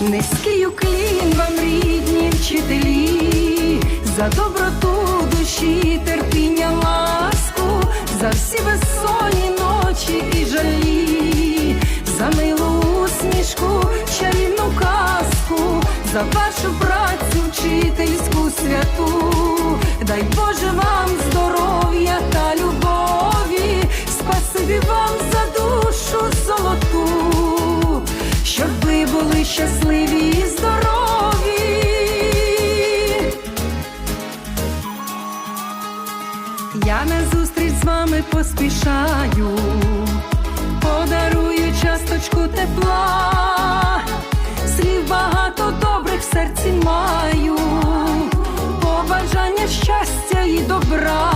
Низький уклін вам рідні вчителі, за доброту душі, терпіння, ласку, за всі безсонні ночі і жалі, за милу усмішку, чарівну казку, за вашу працю вчительську святу, дай Боже вам щасливі і здорові. Я на зустріч з вами поспішаю, подарую часточку тепла, слів багато добрих в серці маю, побажання щастя і добра,